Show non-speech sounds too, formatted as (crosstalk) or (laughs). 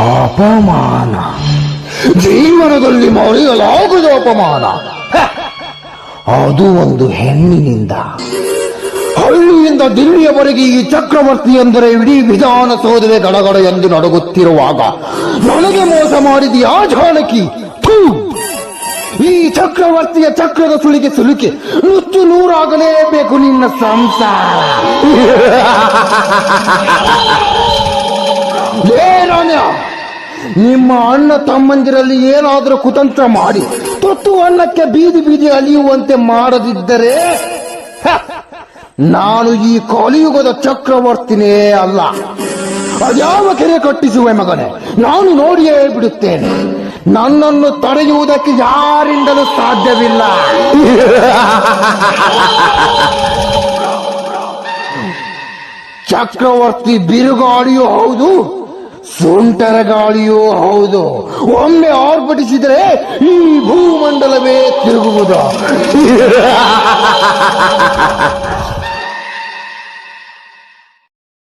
ಅಪಮಾನ. ಜೀವನದಲ್ಲಿ ಮರೆಯಲಾಗದ ಅಪಮಾನ. ಅದು ಒಂದು ಹೆಣ್ಣಿನಿಂದ. ಹಳ್ಳಿಯಿಂದ ದಿಲ್ಲಿಯವರೆಗೆ ಈ ಚಕ್ರವರ್ತಿ ಎಂದರೆ ಇಡೀ ವಿಧಾನಸೌಧವೇ ಗಡಗಡ ಎಂದು ನಡುಗುತ್ತಿರುವಾಗ, ನನಗೆ ಮೋಸ ಮಾಡಿದೆಯಾ ಜಾನಕಿ? ಥು! ಈ ಚಕ್ರವರ್ತಿಯ ಚಕ್ರದ ಸುಳಿಗೆ ಸುಲಿಕೆ ನುಚ್ಚು ನೂರಾಗಲೇಬೇಕು ನಿನ್ನ ಸಂಸಾರ. (laughs) ರಾಮ್ಯ ನಿಮ್ಮ ಅಣ್ಣ ತಮ್ಮಂದಿರಲ್ಲಿ ಏನಾದರೂ ಕುತಂತ್ರ ಮಾಡಿ ತೊತ್ತು ಅನ್ನಕ್ಕೆ ಬೀದಿ ಬೀದಿ ಅಲಿಯುವಂತೆ ಮಾಡದಿದ್ದರೆ ನಾನು ಈ ಕಲಿಯುಗದ ಚಕ್ರವರ್ತಿನೇ ಅಲ್ಲ. ಅದ್ಯಾವ ಕೆರೆ ಕಟ್ಟಿಸುವೆ ಮಗನೇ? ನಾನು ನೋಡಿಯೇ ಬಿಡುತ್ತೇನೆ. ನನ್ನನ್ನು ತಡೆಯುವುದಕ್ಕೆ ಯಾರಿಂದಲೂ ಸಾಧ್ಯವಿಲ್ಲ. ಚಕ್ರವರ್ತಿ ಬಿರುಗಾಳಿಯೂ ಹೌದು ಸುಂಟರ ಗಾಳಿಯೂ ಹೌದು. ಒಮ್ಮೆ ಆರ್ಭಟಿಸಿದರೆ ಈ ಭೂಮಂಡಲವೇ ತಿರುಗುವುದು. (laughs)